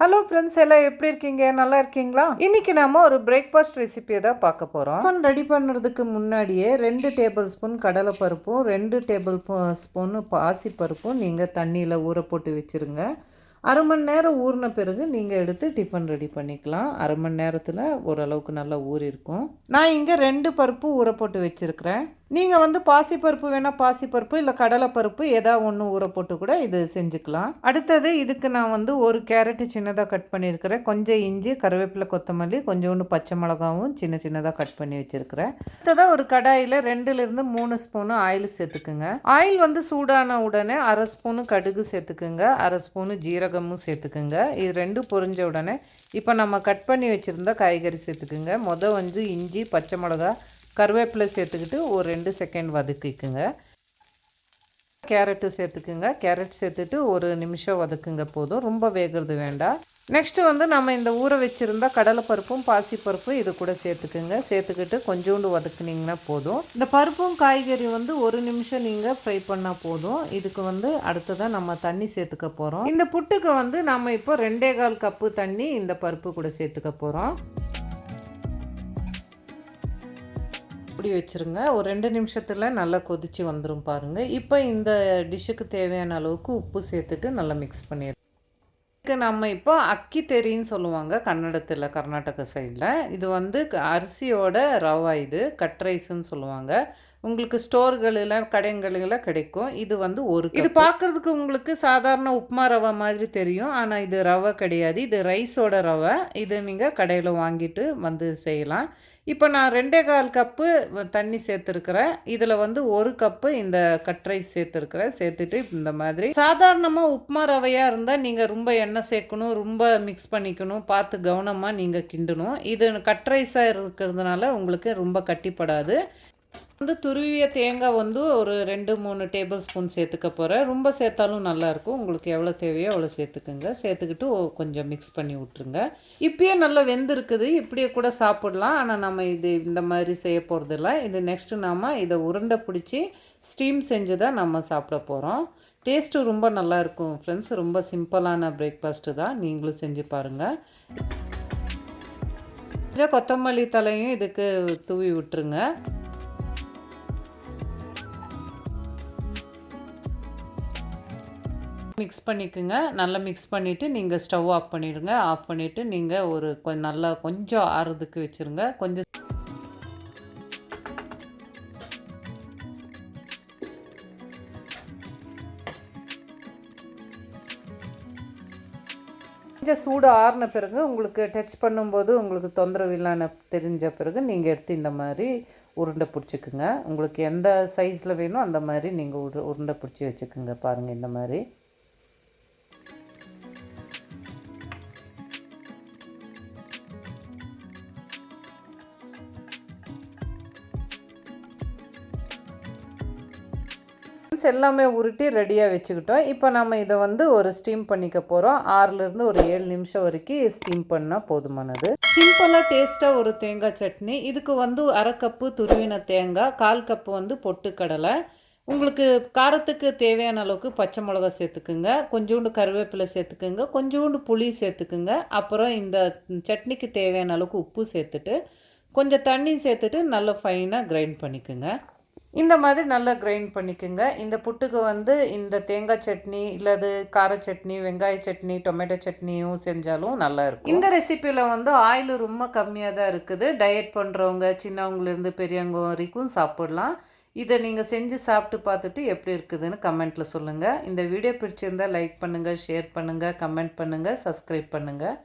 Hello friends எல்லாம் எப்படி இருக்கீங்க? நல்லா இருக்கீங்களா? இன்னைக்கு நாம ஒரு பிரேக்ஃபாஸ்ட் ரெசிபியை தான் பார்க்க போகிறோம் டிஃபன் ரெடி பண்ணுறதுக்கு முன்னாடியே ரெண்டு டேபிள் ஸ்பூன் கடலைப்பருப்பும் ரெண்டு டேபிள் ஸ்பூன் பாசிப்பருப்பும் நீங்கள் தண்ணியில் ஊற போட்டு வச்சுருங்க. அரை மணி நேரம் ஊறின பிறகு நீங்கள் எடுத்து டிஃபன் ரெடி பண்ணிக்கலாம். அரை மணி நேரத்தில் ஓரளவுக்கு நல்லா ஊறிருக்கும். நான் இங்கே ரெண்டு பருப்பு ஊற போட்டு வச்சுருக்கிறேன். நீங்கள் வந்து பாசிப்பருப்பு வேணால் பாசிப்பருப்பு இல்லை கடலைப்பருப்பு ஏதாவது ஒன்று ஊற போட்டு கூட இது செஞ்சுக்கலாம். அடுத்தது இதுக்கு நான் வந்து ஒரு கேரட்டு சின்னதாக கட் பண்ணியிருக்கிறேன். கொஞ்சம் இஞ்சி கருவேப்பிலை கொத்தமல்லி கொஞ்சோண்டு பச்சை மிளகாவும் சின்ன சின்னதாக கட் பண்ணி வச்சுருக்கிறேன். அடுத்ததாக ஒரு கடாயில் ரெண்டுலேருந்து மூணு ஸ்பூனு ஆயில் சேர்த்துக்குங்க. ஆயில் வந்து சூடான உடனே அரை ஸ்பூனு கடுகு சேர்த்துக்குங்க. அரை ஸ்பூனு ஜீரகமும் சேர்த்துக்குங்க. இது ரெண்டும் பொரிஞ்ச உடனே இப்போ நம்ம கட் பண்ணி வச்சுருந்த காய்கறி சேர்த்துக்குங்க. மொதல் வந்து இஞ்சி பச்சை மிளகா கருவேப்பிலை சேர்த்துக்கிட்டு ஒரு ரெண்டு செகண்ட் வதக்கிக்குங்க. கேரட்டு சேர்த்துக்குங்க. கேரட் சேர்த்துட்டு ஒரு நிமிஷம் வதக்குங்க போதும். ரொம்ப வேகிறது வேண்டாம். நெக்ஸ்ட்டு வந்து நம்ம இந்த ஊற வச்சுருந்தா கடலைப்பருப்பும் பாசிப்பருப்பும் இது கூட சேர்த்துக்குங்க. சேர்த்துக்கிட்டு கொஞ்சோண்டு வதக்குனிங்கன்னா போதும். இந்த பருப்பும் காய்கறி வந்து ஒரு நிமிஷம் நீங்கள் ஃப்ரை பண்ணால் போதும். இதுக்கு வந்து அடுத்ததாக நம்ம தண்ணி சேர்த்துக்க போகிறோம் இந்த புட்டுக்கு வந்து நம்ம இப்போ ரெண்டே கால் கப்பு தண்ணி இந்த பருப்பு கூட சேர்த்துக்க போகிறோம் இப்படி வச்சுருங்க. ஒரு ரெண்டு நிமிஷத்தில் நல்லா கொதித்து வந்துடும் பாருங்கள் இப்போ இந்த டிஷ்ஷுக்கு தேவையான அளவுக்கு உப்பு சேர்த்துட்டு நல்லா மிக்ஸ் பண்ணிடுறோம் இதுக்கு நம்ம இப்போ அக்கி தெரின்னு சொல்லுவாங்க கன்னடத்தில் கர்நாடக சைடில் இது வந்து அரிசியோட ரவா இது கட் ரைஸ்ன்னு சொல்லுவாங்க. உங்களுக்கு ஸ்டோர்களில் கடைகளில் கிடைக்கும். இது வந்து ஒரு இது பார்க்குறதுக்கு உங்களுக்கு சாதாரண உப்புமா ரவை மாதிரி தெரியும். ஆனால் இது ரவை கிடையாது. இது ரைஸோட ரவை. இது நீங்கள் கடையில் வாங்கிட்டு வந்து செய்யலாம். இப்போ நான் ரெண்டே கால் கப்பு தண்ணி சேர்த்துருக்குறேன். இதில் வந்து ஒரு கப்பு இந்த கட் ரைஸ் சேர்த்துருக்குறேன். சேர்த்துட்டு இந்த மாதிரி. சாதாரணமாக உப்புமா ரவையாக இருந்தால் நீங்கள் ரொம்ப எண்ணெய் சேர்க்கணும் ரொம்ப மிக்ஸ் பண்ணிக்கணும் பார்த்து கவனமாக நீங்கள் கிண்டணும். இது கட் ரைஸாக இருக்கிறதுனால உங்களுக்கு ரொம்ப கட்டிப்படாது. வந்து துருவிய தேங்காய் வந்து ஒரு ரெண்டு மூணு டேபிள் ஸ்பூன் சேர்த்துக்க போகிறேன் ரொம்ப சேர்த்தாலும் நல்லாயிருக்கும் உங்களுக்கு எவ்வளோ தேவையோ அவ்வளோ சேர்த்துக்குங்க. சேர்த்துக்கிட்டு கொஞ்சம் மிக்ஸ் பண்ணி விட்ருங்க இப்பயே நல்லா வெந்திருக்குது. இப்படியே கூட சாப்பிடலாம். ஆனால் நம்ம இது இந்த மாதிரி செய்ய போகிறதில்ல இது நெக்ஸ்ட்டு நாம் இதை உருண்டை பிடிச்சி ஸ்டீம் செஞ்சு தான் நம்ம சாப்பிட போகிறோம் டேஸ்ட்டு ரொம்ப நல்லாயிருக்கும் ஃப்ரெண்ட்ஸ் ரொம்ப சிம்பிளான பிரேக்ஃபாஸ்ட்டு தான். நீங்களும் செஞ்சு பாருங்கள் கொத்தமல்லி தலையும் இதுக்கு தூவி விட்டுருங்க. மிக்ஸ் பண்ணிக்கோங்க. நல்லா மிக்ஸ் பண்ணிவிட்டு நீங்கள் ஸ்டவ் ஆஃப் பண்ணிவிடுங்க ஆஃப் பண்ணிவிட்டு நீங்கள் ஒரு கொஞ்சம் நல்லா கொஞ்சம் ஆறுறதுக்கு வச்சுருங்க. கொஞ்சம் கொஞ்சம் சூடு ஆறின பிறகு உங்களுக்கு டச் பண்ணும்போது உங்களுக்கு தொந்தரவு இல்லைன்னு தெரிஞ்ச பிறகு நீங்கள் எடுத்து இந்த மாதிரி உருண்டை பிடிச்சிக்குங்க. உங்களுக்கு எந்த சைஸில் வேணும் அந்த மாதிரி நீங்கள் உரு உருண்டை பிடிச்சி வச்சுக்கோங்க பாருங்கள் இந்த மாதிரி. இன்க்ரீடியன்ஸ் எல்லாமே உருட்டி ரெடியாக வச்சுக்கிட்டோம். இப்போ நம்ம இதை வந்து ஒரு ஸ்டீம் பண்ணிக்க போகிறோம் ஆறுலேருந்து ஒரு ஏழு நிமிஷம் வரைக்கும் ஸ்டீம் பண்ணால் போதுமானது. சிம்பிளாக டேஸ்ட்டாக ஒரு தேங்காய் சட்னி. இதுக்கு வந்து அரை கப்பு துருவின தேங்காய் கால் கப்பு வந்து பொட்டுக்கடலை. உங்களுக்கு காரத்துக்கு தேவையான அளவுக்கு பச்சை மிளகா சேர்த்துக்குங்க. கொஞ்சோண்டு கருவேப்பிலை சேர்த்துக்குங்க. கொஞ்சோண்டு புளி சேர்த்துக்குங்க. அப்புறம் இந்த சட்னிக்கு தேவையான அளவுக்கு உப்பு சேர்த்துட்டு கொஞ்சம் தண்ணி சேர்த்துட்டு நல்லா ஃபைனாக கிரைண்ட் பண்ணிக்கோங்க. இந்த மாதிரி நல்லா கிரைண்ட் பண்ணிக்கோங்க. இந்த புட்டுக்கு வந்து இந்த தேங்காய் சட்னி இல்லது கார சட்னி வெங்காய சட்னி டொமேட்டோ சட்னியும் செஞ்சாலும் நல்லா இருக்கும். இந்த ரெசிப்பியில் வந்து ஆயில் ரொம்ப கம்மியாக தான் இருக்குது. டயட் பண்ணுறவங்க சின்னவங்கலேருந்து பெரியவங்க வரைக்கும் சாப்பிட்லாம். இதை நீங்கள் செஞ்சு சாப்பிட்டு பார்த்துட்டு எப்படி இருக்குதுன்னு கமெண்ட்டில் சொல்லுங்கள் இந்த வீடியோ பிடிச்சிருந்தால் லைக் பண்ணுங்கள் ஷேர் பண்ணுங்கள் கமெண்ட் பண்ணுங்கள் சப்ஸ்கிரைப் பண்ணுங்கள்